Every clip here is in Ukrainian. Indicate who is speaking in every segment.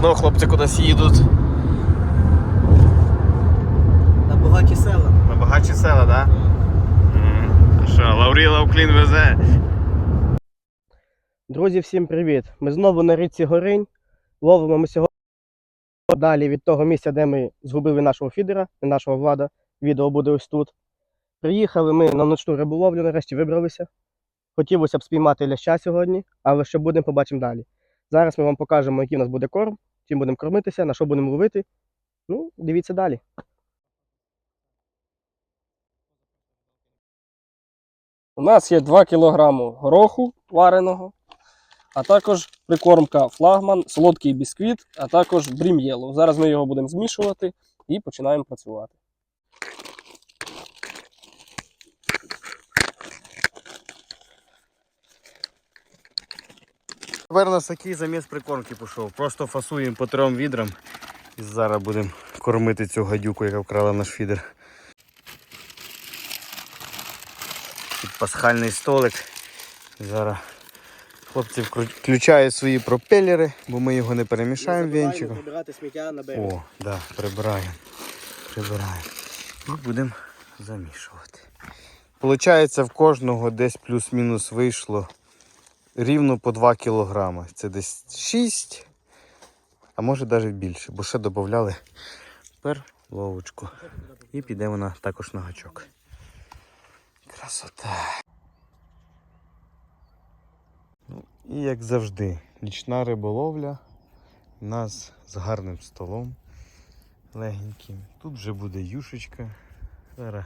Speaker 1: Знову хлопці кудись їдуть.
Speaker 2: На багаті села.
Speaker 1: На багатші села, так? Да? Що, Лавріла в клін везе.
Speaker 2: Друзі, всім привіт! Ми знову на річці Горинь. Ловимо ми сьогодні далі від того місця, де ми згубили нашого фідера, не нашого влада. Відео буде ось тут. Приїхали ми на ночну риболовлю, нарешті вибралися. Хотілося б спіймати ляща сьогодні, але що будемо, побачимо далі. Зараз ми вам покажемо, який у нас буде корм, чим будемо кормитися, на що будемо ловити. Ну, дивіться далі. У нас є 2 кг гороху вареного, а також прикормка флагман, солодкий бісквіт, а також брім'єло. Зараз ми його будемо змішувати і починаємо працювати.
Speaker 1: Тепер у нас такий заміс прикормки пішов. Просто фасуємо по трьом відрам. І зараз будемо кормити цю гадюку, яка вкрала наш фідер. Тут пасхальний столик. Зараз хлопці включають свої пропелери, бо ми його не перемішаємо венчиком.
Speaker 2: Прибирати сміття на
Speaker 1: О, да, прибираємо. Прибираємо. І будемо замішувати. Получається, в кожного десь плюс-мінус вийшло рівно по 2 кілограми. Це десь 6, а може навіть більше, бо ще додавали перловочку. І піде вона також на гачок. Красота. Ну, і як завжди, нічна риболовля. У нас з гарним столом легеньким. Тут вже буде юшечка. Зараз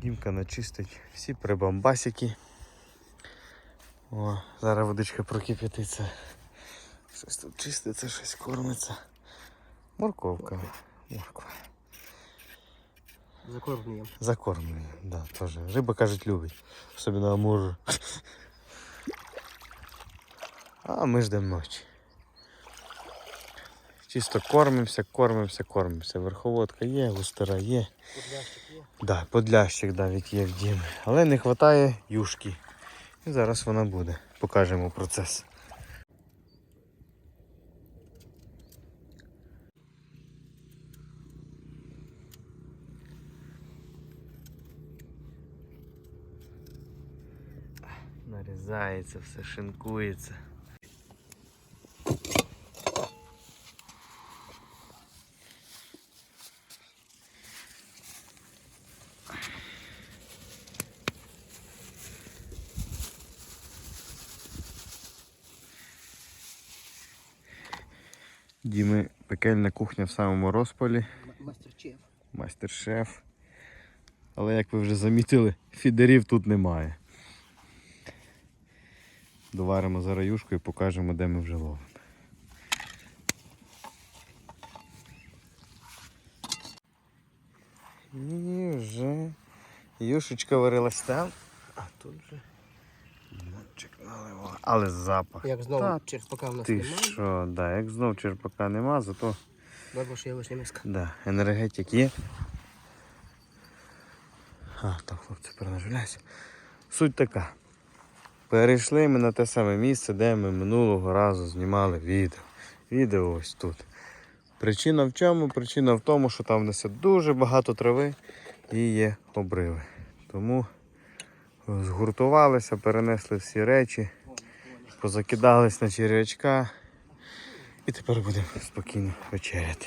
Speaker 1: Дімка начистить всі прибамбасики. О, зараз водичка прокип'ятиться. Щось тут чиститься, щось кормиться. Морковка. Морква.
Speaker 2: Закормлюємо.
Speaker 1: Закормлює, да, теж. Риба, кажуть, любить. Особливо амур. А ми ждемо ночі. Чисто кормимося, кормимося, кормимося. Верховодка є, густера є. Да, подлящик навіть є в дім. Але не вистачає юшки. І зараз вона буде. Покажемо процес. Нарізається, все шинкується. Діми пекельна кухня в самому розпалі.
Speaker 2: Мастер-чеф.
Speaker 1: Майстер-шеф. Але як ви вже замітили, фідерів тут немає. Доваримо зараз юшку і покажемо, де ми вже ловимо. І вже юшечка варилась там, а тут вже мочик наливає. Але запах.
Speaker 2: Як знову
Speaker 1: Та
Speaker 2: черпака в нас
Speaker 1: Ти
Speaker 2: немає.
Speaker 1: що, да, як знов черпака нема, зато
Speaker 2: Добре, що є лише миска.
Speaker 1: Да, енергетик є. А, так, хлопці, перенажуляюся. Суть така. Перейшли ми на те саме місце, де ми минулого разу знімали відео. Відео ось тут. Причина в чому? Причина в тому, що там несе дуже багато трави і є обриви. Тому згуртувалися, перенесли всі речі, позакидались на черв'ячка. І тепер будемо спокійно вечеряти.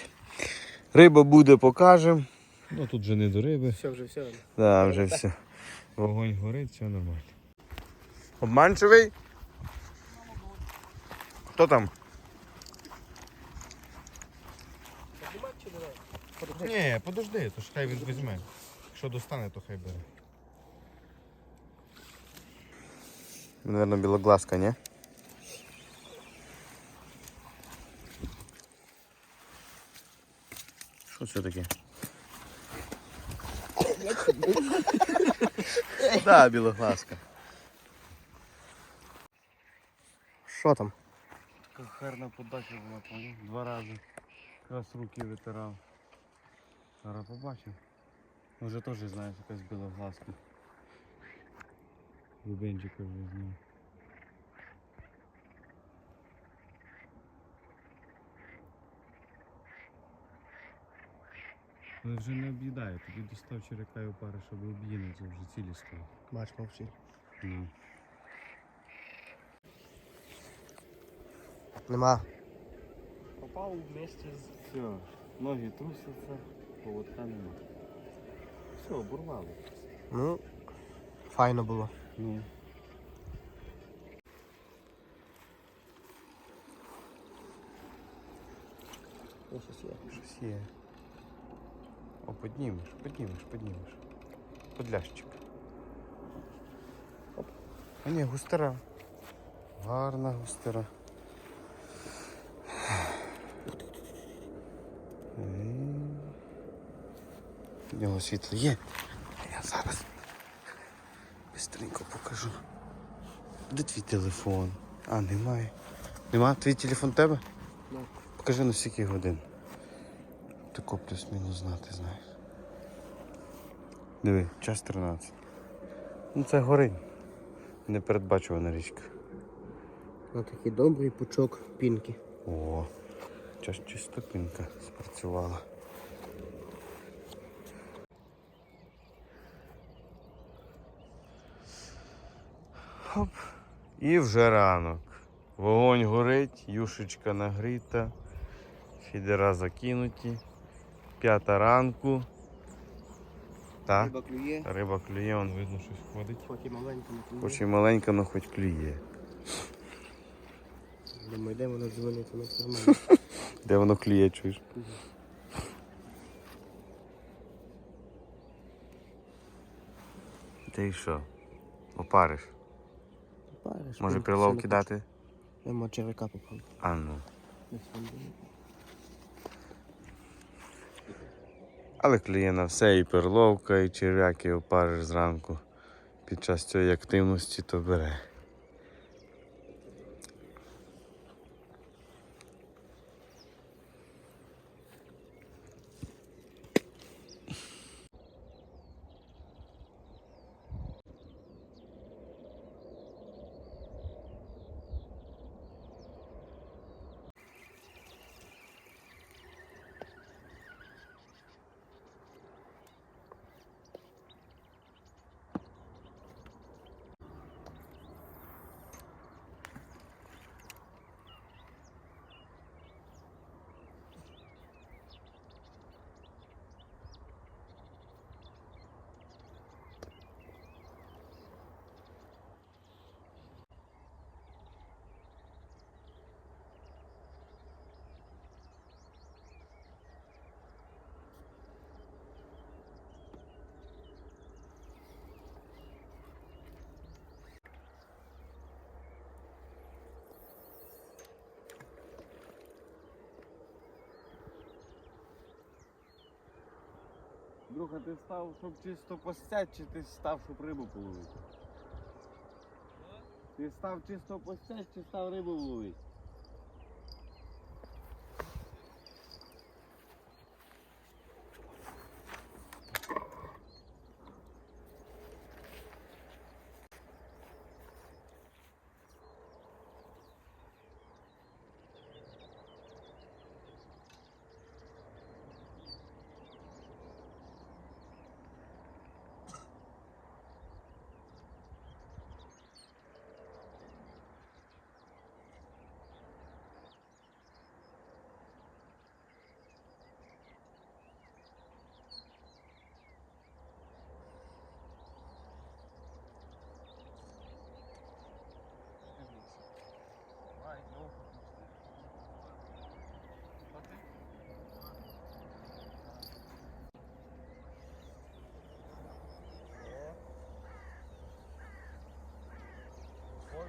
Speaker 1: Риба буде, покажемо. Ну тут вже не до риби.
Speaker 2: Все, вже все.
Speaker 1: Да, вже все. Вогонь горить, все нормально. Обманчивий? Хто там?
Speaker 3: Ні, подожди, то ж хай він візьме. Якщо достане, то хай бере.
Speaker 1: Наверное, білоглазка, ні? Що це таке? Да, білоглазка.
Speaker 2: Що там?
Speaker 1: Гарна подача була, поняв? Два рази. Якраз руки витирав. Зараз побачив. Може теж знаєш якась білоглазка. Бубенчика вже зняв. Але вже не об'їдає, тоді достав черека і опари, щоб об'їли, це вже цілі стоїть.
Speaker 2: Бач, мовчи.
Speaker 1: Ну.
Speaker 2: Нема.
Speaker 3: Попав вместе з все. Ноги трусяться, поводка нема. Все, оборвало.
Speaker 2: Ну, файно було.
Speaker 1: Ну.
Speaker 2: Щось є.
Speaker 1: Щось є. О, піднімеш, піднімеш, піднімеш. Подлящик. Оп. А ні, густера. Гарна густера. В нього світло є. Я зараз покажу. Де твій телефон? А, немає. Нема? Твій телефон тебе?
Speaker 2: Ну.
Speaker 1: Покажи на скільки годин. Тако плюс-мінус знати, знаєш. Диви, час 13. Ну це горинь. Непередбачувана річка.
Speaker 2: Ось такий добрий пучок пінки.
Speaker 1: О, час чистопинка спрацювала. Хоп. І вже ранок. Вогонь горить, юшечка нагріта, фідера закинуті. П'ята ранку. Так,
Speaker 2: Риба клює,
Speaker 1: риба клює, вон видно щось ходить.
Speaker 2: хоч і маленька, клює.
Speaker 1: Хоч і маленька, але хоч клює.
Speaker 2: Думаю, де вона дзвонить, все нормально.
Speaker 1: Де воно клює, чуєш? Ти що? Опариш?
Speaker 2: Париш,
Speaker 1: Може прилов кидати?
Speaker 2: Нема. Червяка попав.
Speaker 1: А ну. Але кліє на все, і перловка, і черв'як, і опариш зранку. Під час цієї активності то бере.
Speaker 3: Друга, ти став, щоб чисто постять, чи ти став, щоб рибу половити? Ти став чисто постять, чи став рибу ловити?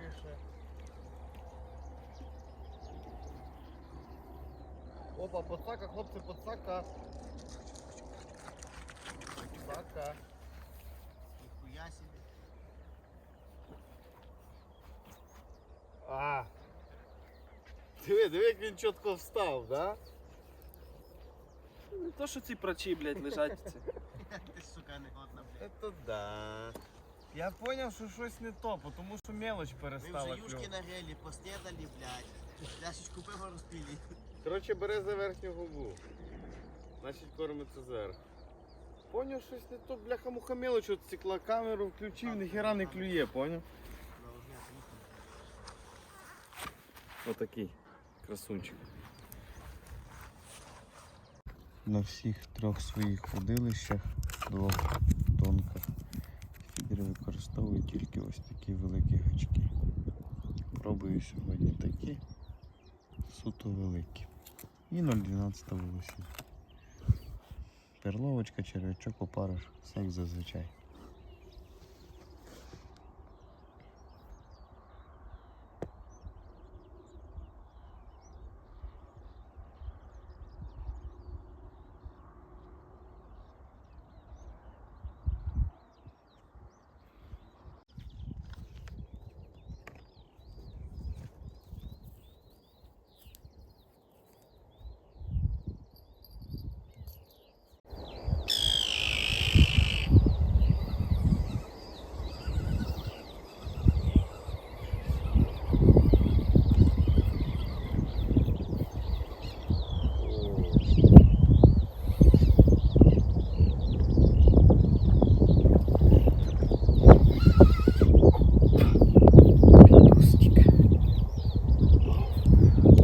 Speaker 3: Повіше. Опа, подсака, хлопці, подсака. Подсака.
Speaker 2: Ніхуя собі.
Speaker 3: А. Диви, диви, як він чітко встав, да?
Speaker 4: Не то, що ці прачі, блядь, лежать. Це.
Speaker 2: Ти, сука, не годна, блядь.
Speaker 3: Это да. Я понял, що щось не то, тому що мелоч
Speaker 5: Ми
Speaker 3: перестала
Speaker 5: вже юшки
Speaker 3: клювати.
Speaker 5: нагрели, постедали, блядь. Пляшечку пива розпили.
Speaker 3: Коротше, бере за верхню губу. Значить кормиться зверху.
Speaker 6: Поняв, щось не то, бляха муха мелочь стекла, камеру включив, ніхера не клює, поняв? Отакий красунчик.
Speaker 1: На всіх трьох своїх водилищах, двох тонках, фідери використовую тільки ось такі великі гачки. Пробую сьогодні такі суто великі. І 0,12 волосів. Перловочка, черв'ячок, опариш, як зазвичай.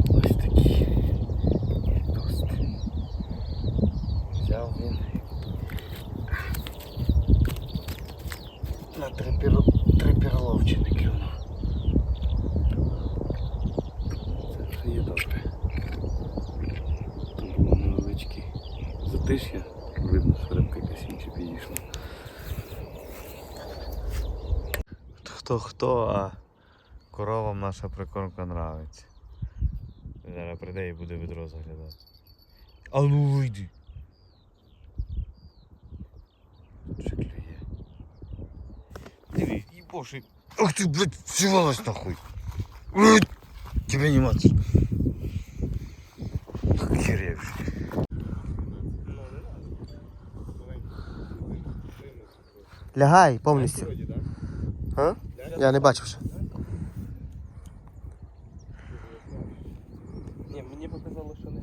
Speaker 1: Ось такі тости. Взяв він на три, пір... три пірловчиники воно. Це вже є добре. Тут було невеличкий затиш'я. Видно, що рибка якась інша підійшла. Хто хто, а коровам наша прикормка нравиться. Зараз прийде і буде відро заглядати. А ну вийди. Ще клює. Диви, їбоши. Ах ти, блядь, всівалась нахуй. Тебе не мать. Охеревший.
Speaker 5: Лягай повністю. А? Я не бачив ще.
Speaker 4: Ні, мені показало, що не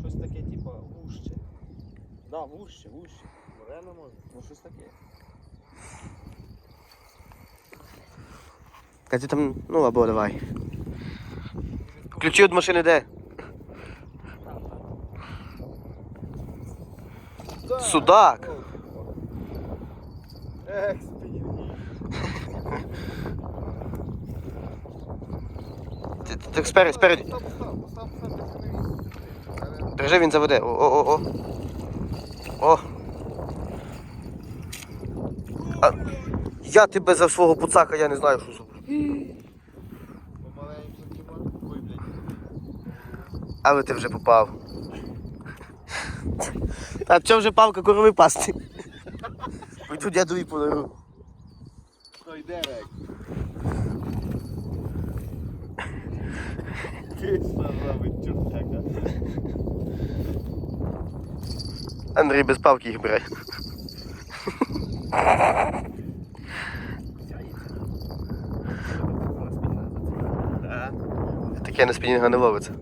Speaker 4: Щось таке, типа, вужче. Да, вужче, вужче. Морено може. Ну щось таке.
Speaker 5: Катя там, ну або давай. Ключі від машини де? Судак! Ти спереді, спереді.
Speaker 6: Держи
Speaker 5: він заведе. О, о, о, о. О. А, я тебе за свого пуцака, я не знаю, що зроблю. Але ти вже попав. А що вже палка корови пасти? Пойду дядові подару.
Speaker 6: Хто йде, рек? Ти що робить чортяка?
Speaker 5: Андрій без палки їх бере. Таке на спінінга не ловиться.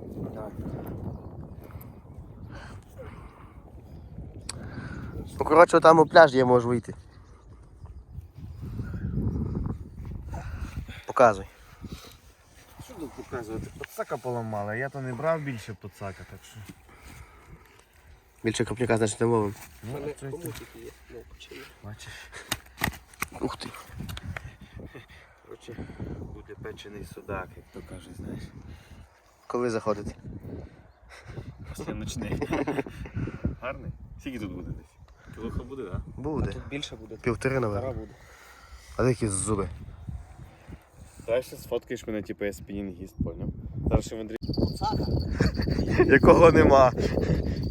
Speaker 5: Ну, коротше, там у пляж я можу вийти. Показуй.
Speaker 6: Що тут показувати? Подсака поламала, я то не брав більше подсака, так що.
Speaker 5: Більше копняка, значить, не ловим.
Speaker 6: Ну,
Speaker 4: Але
Speaker 6: це ти?
Speaker 4: Ну,
Speaker 6: бачиш.
Speaker 5: Ух ти.
Speaker 6: Коротше, буде печений судак, як то каже, знаєш.
Speaker 5: Коли заходити?
Speaker 6: Після ночний. Гарний? Скільки тут буде десь? Кілоха буде, так?
Speaker 5: Буде.
Speaker 4: Тут більше буде.
Speaker 5: Півтори, наверное.
Speaker 4: буде.
Speaker 5: А такі зуби.
Speaker 6: Давай ще сфоткаєш мене, типу, я спінінгіст, поняв? Зараз ще в Андрій.
Speaker 1: Якого нема.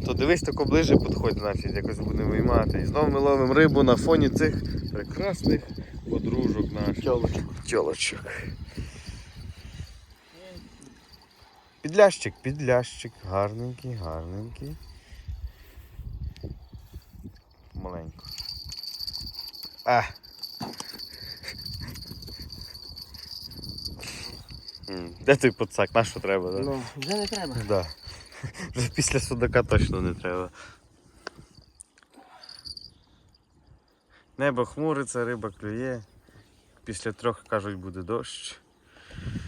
Speaker 1: То дивись тако ближе підходь, значить, якось будемо виймати. І знову ми ловимо рибу на фоні цих прекрасних подружок наших.
Speaker 5: Тілочок.
Speaker 1: Тілочок. Підлящик, підлящик. Гарненький, гарненький. Маленько. А. Де той пацак? На що треба? Да?
Speaker 5: Ну, вже не треба.
Speaker 1: Да. Вже після судака точно не треба. Небо хмуриться, риба клює. Після трьох кажуть буде дощ.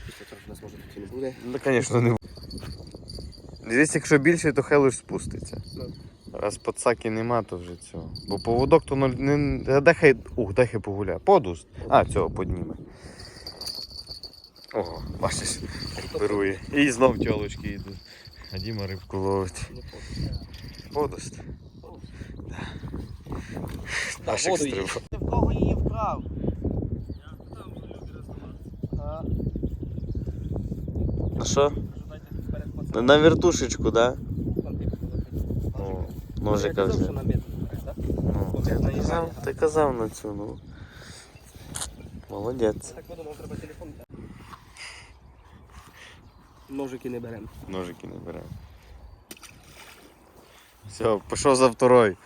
Speaker 2: Після трьох нас може тут і не буде.
Speaker 1: Ну, звісно, не буде. Дивіться, якщо більше, то хай лиш спуститься.
Speaker 2: Ну.
Speaker 1: Раз пацаки нема, то вже цього. Бо поводок то ноль. Не... Дехай. Ух, дехай погуляє. Подуст. А, цього подніме. Ого, бачиш, як берує. І знов тілочки йдуть. А Діма рибку ловить.
Speaker 2: Не поки.
Speaker 1: Подуст.
Speaker 2: Да,
Speaker 1: Наших
Speaker 2: воду їй.
Speaker 1: стрибав.
Speaker 2: Ти в кого її вкрав? А,
Speaker 1: А що?
Speaker 2: дайте перед
Speaker 1: На,
Speaker 2: пацаном.
Speaker 1: на вертушечку, да?
Speaker 2: Там типу, летить.
Speaker 1: О,
Speaker 2: Я
Speaker 1: ножика
Speaker 2: казав,
Speaker 1: вже.
Speaker 2: що на метр бере, так?
Speaker 1: Ну,
Speaker 2: Оце
Speaker 1: я
Speaker 2: наїжджає,
Speaker 1: казав,
Speaker 2: га?
Speaker 1: ти казав на цю, ну. Молодець.
Speaker 2: Так подумав, треба телефон. Ножики не беремо.
Speaker 1: Ножики не беремо. Все, пішов за второй.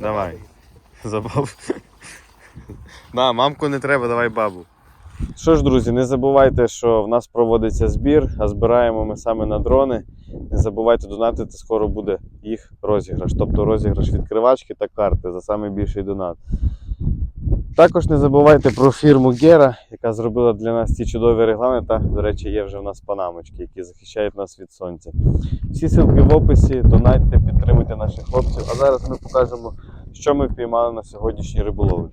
Speaker 1: Давай. За бабу. Да, мамку не треба, давай бабу. Що ж, друзі, не забувайте, що в нас проводиться збір, а збираємо ми саме на дрони. Не забувайте донатити, скоро буде їх розіграш. Тобто розіграш відкривачки та карти за найбільший донат. Також не забувайте про фірму Гера, яка зробила для нас ці чудові реглани. Та, до речі, є вже в нас панамочки, які захищають нас від сонця. Всі ссылки в описі, донатьте, підтримуйте наших хлопців. А зараз ми покажемо, що ми впіймали на сьогоднішній риболовлі.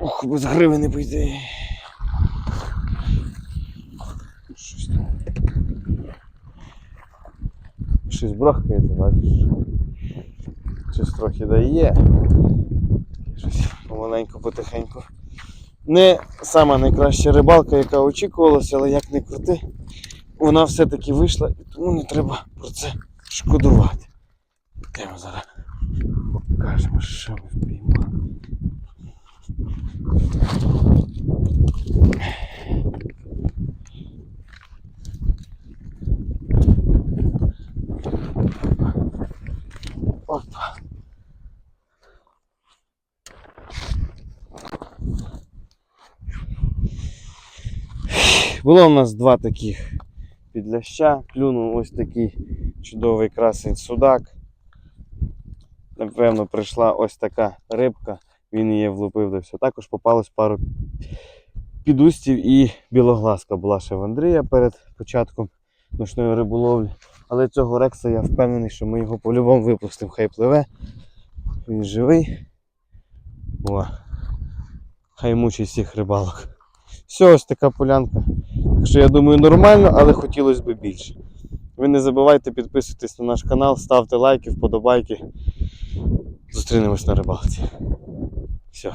Speaker 1: Ох, без гриви не пойде. Щось там. Щось брохкається, бачиш. Щось трохи дає. Щось помаленьку, потихеньку. Не сама найкраща рибалка, яка очікувалася, але як не крути, вона все-таки вийшла і тому не треба про це шкодувати. Йдемо зараз покажемо, що ми впіймали. Було у нас два таких підляща. Клюнув ось такий чудовий красень судак. Напевно, прийшла ось така рибка, він її влупив да все. Також попалось пару підустів і білоглазка була ще в Андрія перед початком ночної риболовлі. Але цього рекса я впевнений, що ми його по-любому випустимо. Хай пливе. Він живий. О. Хай мучить всіх рибалок. Все, ось така полянка. Так що я думаю нормально, але хотілося б більше. Ви не забувайте підписуватись на наш канал, ставте лайки, вподобайки. Зустрінемось на рибалці. Все.